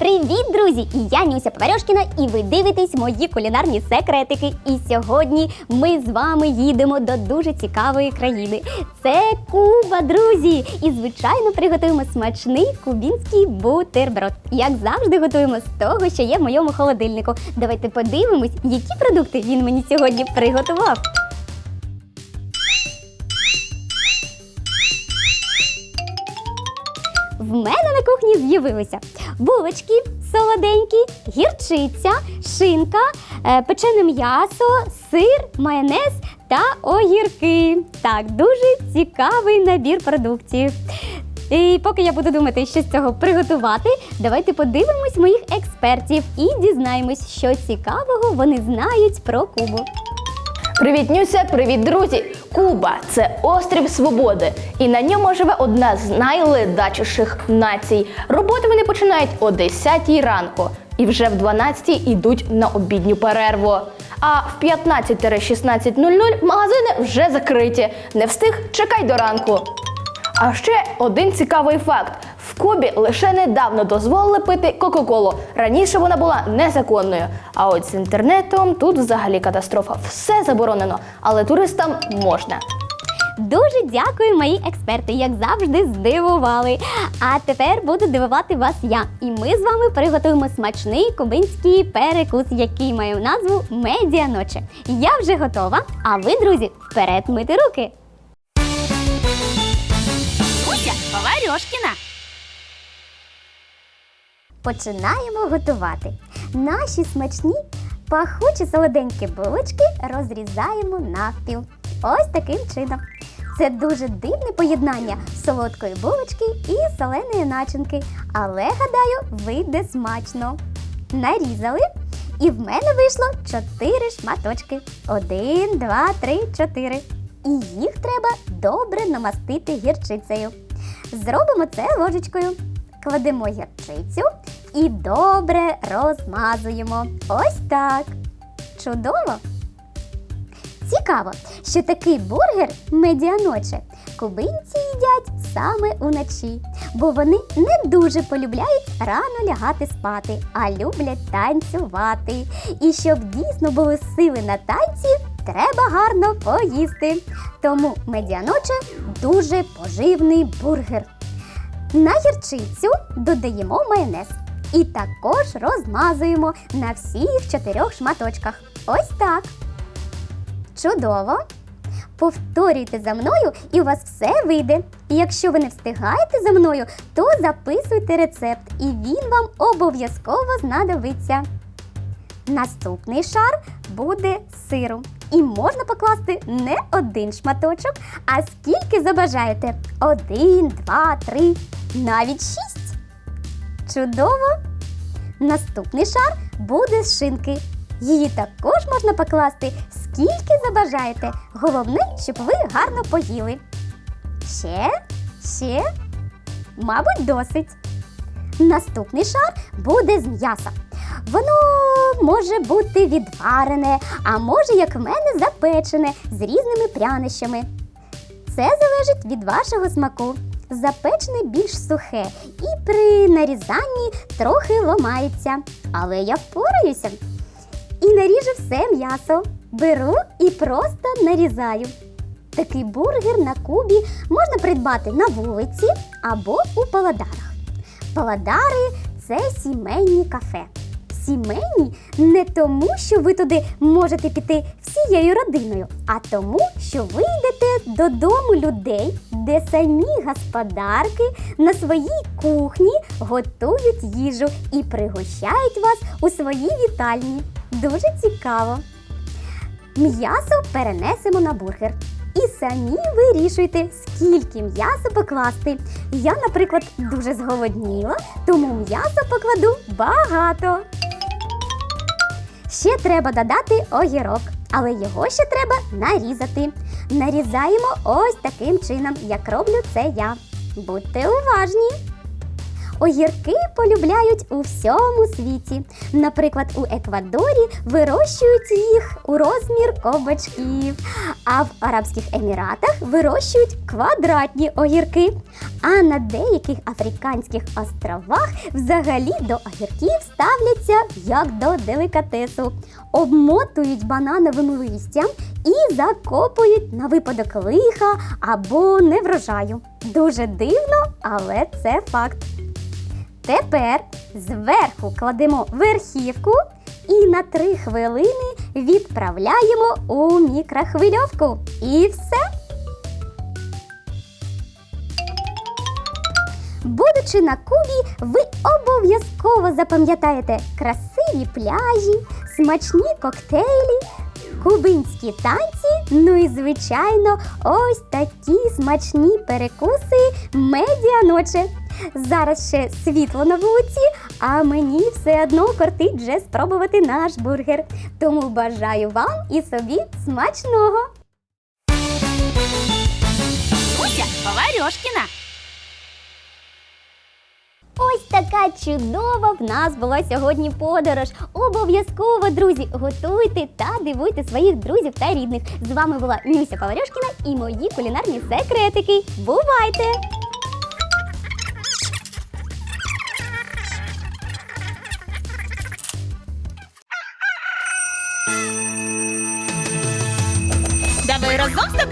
Привіт, друзі! Я Нюся Поварьошкіна, і ви дивитесь мої кулінарні секретики. І сьогодні ми з вами їдемо до дуже цікавої країни. Це Куба, друзі! І звичайно приготуємо смачний кубінський бутерброд. Як завжди, готуємо з того, що є в моєму холодильнику. Давайте подивимось, які продукти він мені сьогодні приготував. В мене на кухні з'явилися булочки солоденькі, гірчиця, шинка, е, печене м'ясо, сир, майонез та огірки. Так, дуже цікавий набір продуктів. І поки я буду думати, що з цього приготувати, давайте подивимось моїх експертів і дізнаємось, що цікавого вони знають про Кубу. Привіт, Нюся! Привіт, друзі! Куба це острів свободи, і на ньому живе одна з найледачіших націй. Роботи вони починають о 10 ранку і вже в 12 йдуть на обідню перерву. А в 15-16.00 магазини вже закриті. Не встиг, чекай до ранку. А ще один цікавий факт: Кубі лише недавно дозволили пити Кока-Колу. Раніше вона була незаконною. А от з інтернетом тут взагалі катастрофа. Все заборонено, але туристам можна. Дуже дякую, мої експерти, як завжди, здивували. А тепер буду дивувати вас я. І ми з вами приготуємо смачний кубинський перекус, який має назву медіаноче. Я вже готова. А ви, друзі, вперед мити руки. Нюся Паварьошкіна. Починаємо готувати. Наші смачні пахучі солоденькі булочки розрізаємо навпіл. Ось таким чином. Це дуже дивне поєднання солодкої булочки і соленої начинки, але гадаю, вийде смачно. Нарізали, і в мене вийшло 4 шматочки. Один, два, три, чотири. І їх треба добре намастити гірчицею. Зробимо це ложечкою. Кладемо гірчицю і добре розмазуємо. Ось так. Чудово! Цікаво, що такий бургер медіаноче кубинці їдять саме уночі, бо вони не дуже полюбляють рано лягати спати, а люблять танцювати. І щоб дійсно були сили на танці, треба гарно поїсти. Тому медіаноче дуже поживний бургер. На гірчицю додаємо майонез і також розмазуємо на всіх чотирьох шматочках. Ось так. Чудово! Повторюйте за мною, і у вас все вийде. І якщо ви не встигаєте за мною, то записуйте рецепт, і він вам обов'язково знадобиться. Наступний шар буде сиру. І можна покласти не один шматочок, а скільки забажаєте. Один, два, три, навіть шість. Чудово! Наступний шар буде з шинки. Її також можна покласти скільки забажаєте. Головне, щоб ви гарно поїли. Ще, ще, мабуть, досить. Наступний шар буде з м'яса. Воно може бути відварене, а може, як в мене, запечене з різними прянощами. Це залежить від вашого смаку. Запечене більш сухе і при нарізанні трохи ламається, Але я впораюся і наріжу все м'ясо. Беру і просто нарізаю. Такий бургер на кубі можна придбати на вулиці або у паладарах. Паладари це сімейні кафе. Сімейні не тому, що ви туди можете піти всією родиною, а тому, що ви йдете додому людей, де самі господарки на своїй кухні готують їжу і пригощають вас у своїй вітальні. Дуже цікаво. М'ясо перенесемо на бургер. І самі вирішуйте, скільки м'яса покласти. Я, наприклад, дуже зголодніла, тому м'ясо покладу багато. Ще треба додати огірок, але його ще треба нарізати. Нарізаємо ось таким чином, як роблю це я. Будьте уважні! Огірки полюбляють у всьому світі. Наприклад, у Еквадорі вирощують їх у розмір кабачків, а в Арабських Еміратах вирощують квадратні огірки. А на деяких африканських островах взагалі до огірків ставляться як до делікатесу, обмотують банановим листям і закопують на випадок лиха або неврожаю. Дуже дивно, але це факт. Тепер зверху кладемо верхівку і на 3 хвилини відправляємо у мікрохвильовку. І все. Будучи на Кубі, ви обов'язково запам'ятаєте красиві пляжі, смачні коктейлі, кубинські танці, ну і звичайно, ось такі смачні перекуси медіаноче. Зараз ще світло на вулиці, а мені все одно кортить вже спробувати наш бургер. Тому бажаю вам і собі смачного! Уся Поварьошкіна. Ось така чудова в нас була сьогодні подорож. Обов'язково, друзі, готуйте та дивуйте своїх друзів та рідних. З вами була Нюся Паварьошкіна і мої кулінарні секретики. Бувайте!